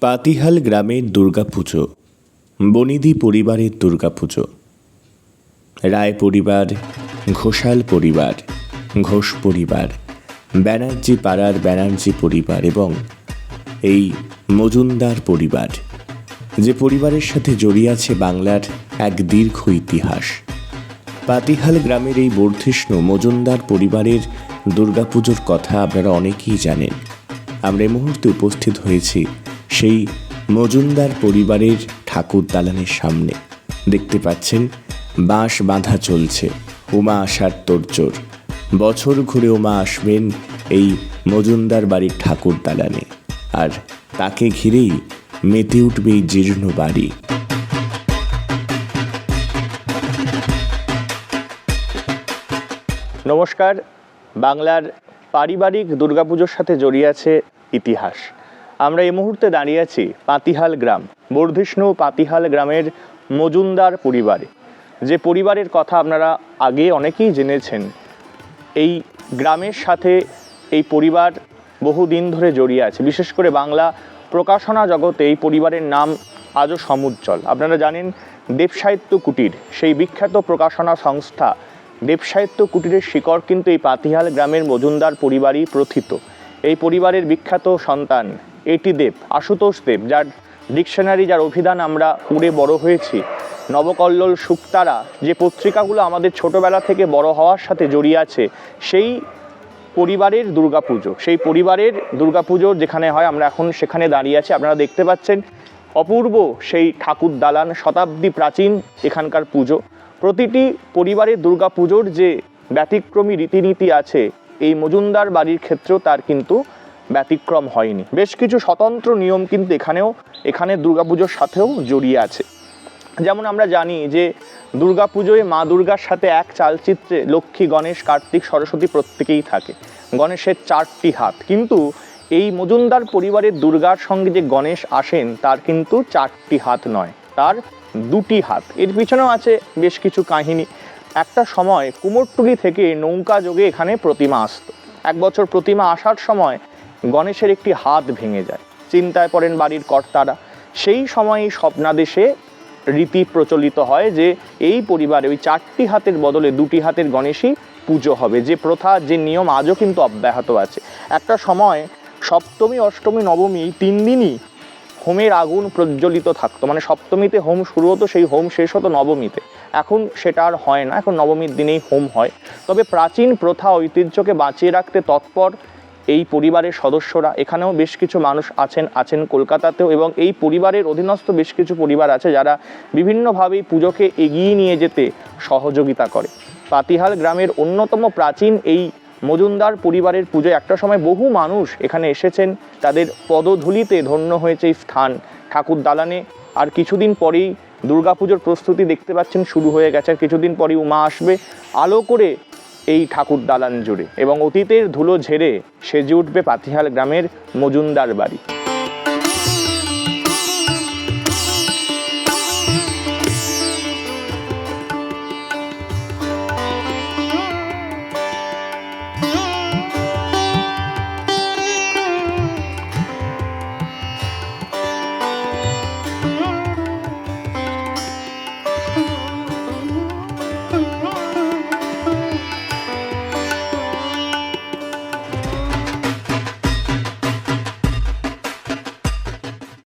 পাতিহাল গ্রামের দুর্গাপুজো বনিদি পরিবারের দুর্গাপুজো। রায় পরিবার, ঘোষাল পরিবার, ঘোষ পরিবার, ব্যানার্জি পাড়ার ব্যানার্জি পরিবার এবং এই মজুমদার পরিবার, যে পরিবারের সাথে জড়িয়ে আছে বাংলার এক দীর্ঘ ইতিহাস। পাতিহাল গ্রামের এই বর্ধিষ্ণু মজুমদার পরিবারের দুর্গাপুজোর কথা আপনারা অনেকেই জানেন। আমরা এই মুহূর্তে উপস্থিত হয়েছি সেই মজুমদার পরিবারের ঠাকুর দালানের সামনে। দেখতে পাচ্ছেন, বাঁশ বাঁধা চলছে, উমা আসার তোড়জোড়। বছর ঘুরে উমা আসবেন এই মজুমদার বাড়ির ঠাকুর দালানে। আর তাকে ঘিরেই মেতে উঠবে এই জীর্ণ বাড়ি। নমস্কার, বাংলার পারিবারিক দুর্গাপুজোর সাথে জড়িয়ে আছে ইতিহাস। আমরা এই মুহূর্তে দাঁড়িয়ে আছি পাতিহাল গ্রাম, বর্ধিষ্ণু পাতিহাল গ্রামের মজুমদার পরিবারে। যে পরিবারের কথা আপনারা আগে অনেকেই জেনেছেন, এই গ্রামের সাথে এই পরিবার বহুদিন ধরে জড়িয়ে আছে। বিশেষ করে বাংলা প্রকাশনা জগতে এই পরিবারের নাম আজও সমুজ্জ্বল। আপনারা জানেন, দেবসাহিত্য কুটির, সেই বিখ্যাত প্রকাশনা সংস্থা, দেবসাহিত্য কুটিরের শিকড় কিন্তু এই পাতিহাল গ্রামের মজুমদার পরিবারই প্রথিত। এই পরিবারের বিখ্যাত সন্তান এটি দেব, আশুতোষ দেব, যার ডিকশনারি, যার অভিধান আমরা পড়ে বড় হয়েছি। নবকল্লোল সুক্তারা যে পত্রিকাগুলো আমাদের ছোটবেলা থেকে বড় হওয়ার সাথে জড়িয়ে আছে, সেই পরিবারের দুর্গাপুজো, সেই পরিবারের দুর্গাপুজোর যেখানে হয়, আমরা এখন সেখানে দাঁড়িয়ে আছি। আপনারা দেখতে পাচ্ছেন অপূর্ব সেই ঠাকুর দালান শতাব্দী প্রাচীন এখানকার পুজো। প্রতিটি পরিবারের দুর্গাপুজোর যে ব্যতিক্রমী রীতিনীতি আছে, এই মজুমদার বাড়ির ক্ষেত্রেও তার কিন্তু ব্যতিক্রম হয়নি। বেশ কিছু স্বতন্ত্র নিয়ম কিন্তু এখানেও, এখানে দুর্গাপুজোর সাথেও জড়িয়ে আছে। যেমন আমরা জানি যে, দুর্গাপুজোয় মা দুর্গার সাথে এক চালচিত্রে লক্ষ্মী, গণেশ, কার্তিক, সরস্বতী প্রত্যেকেই থাকে। গণেশের চারটি হাত। কিন্তু এই মজুমদার পরিবারের দুর্গার সঙ্গে যে গণেশ আসেন, তার কিন্তু চারটি হাত নয়, তার দুটি হাত। এর পিছনেও আছে বেশ কিছু কাহিনী। একটা সময় কুমোরটুলি থেকে নৌকা যোগে এখানে প্রতিমা আসতো। এক বছর প্রতিমা আসার সময় গণেশের একটি হাত ভেঙে যায়। চিন্তায় পড়েন বাড়ির কর্তারা। সেই সময় স্বপ্নাদেশে রীতি প্রচলিত হয় যে, এই পরিবারে ওই চারটি হাতের বদলে দুটি হাতের গণেশই পুজো হবে। যে প্রথা, যে নিয়ম আজও কিন্তু অব্যাহত আছে। একটা সময় সপ্তমী, অষ্টমী, নবমী তিন দিনই হোমের আগুন প্রজ্বলিত থাকতো। মানে সপ্তমীতে হোম শুরু হতো, সেই হোম শেষ হতো নবমীতে। এখন সেটা আর হয় না। এখন নবমীর দিনেই হোম হয়। তবে প্রাচীন প্রথা ঐতিহ্যকে বাঁচিয়ে রাখতে তৎপর এই পরিবারের সদস্যরা, এখানেও বেশ কিছু মানুষ আছেন আছেন কলকাতাতেও এবং এই পরিবারের অধীনস্থ বেশ কিছু পরিবার আছে যারা বিভিন্নভাবেই পুজোকে এগিয়ে নিয়ে যেতে সহযোগিতা করে। পাতিহাল গ্রামের অন্যতম প্রাচীন এই মজুমদার পরিবারের পুজোয় একটা সময় বহু মানুষ এখানে এসেছেন। তাদের পদধূলিতে ধন্য হয়েছে এই স্থান। ঠাকুর দালানে আর কিছুদিন পরেই দুর্গাপুজোর প্রস্তুতি দেখতে পাচ্ছেন, শুরু হয়ে গেছে। আর কিছুদিন পরেই উমা আসবে। আলো করে এই ঠাকুর দালান জুড়ে এবং অতীতের ধুলো ঝেড়ে সেজে উঠবে পাতিহাল গ্রামের মজুমদার বাড়ি।